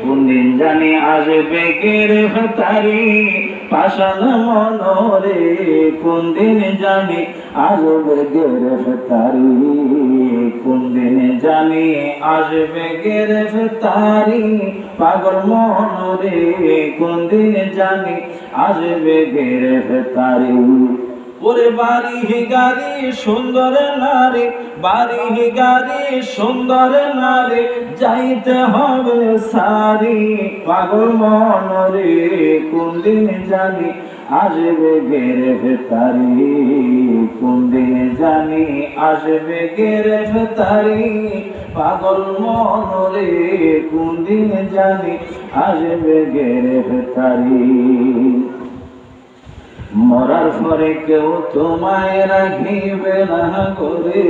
কোনদিন জানি আসবে গ্রেফতারি? পাশান মনরে কোনদিন জানি আসবে গ্রেফতারি? কোনদিন জানি আসবে গ্রেফতারি? পাগল মনরে কোনদিন জানি আসবে গ্রেফতারি? ওরে বাড়ি গাড়ি, সুন্দর নারী বাড়ি গাড়ি, সুন্দর নারী যাইতে হবে সারি। পাগল মনরে কোনদিন জানি আসবে গেরে ভেতারি কোনদিন জানি আসবে গেরে ভেতারি পাগল মনরে কোনদিন জানি আসবে গেরে ভেতারি মরার পরে কেউ তোমায় রাখিবে না করে।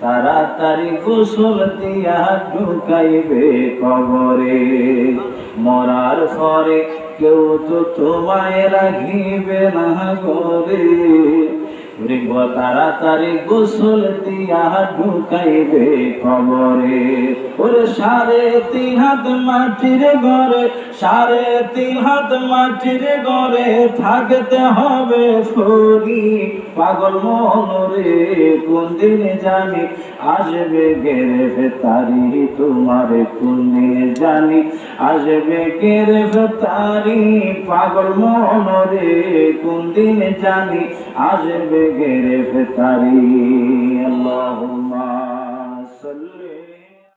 তাড়াতাড়ি গোসল দিয়া ঢুকাইবে কবরে। মরার পরে কেউ তো তোমায় রাখিবে না করে। ওরে গো তাড়াতাড়ি গোসল দিয়া ঢুকাইবে কবরে। ওরে, সাড়ে তিন হাত মাটির ঘরে, সাড়ে তিন হাত মাটির ঘরে থাকতে হবে ফরি পাগল মনরে কোন দিন জানি আসবে গেরে ভেতারি তোমারে কোন দিন জানি আসবে গেরে ভেতারি পাগল মনরে কোন দিন জানি আসবে گرفتاری اللہم صلی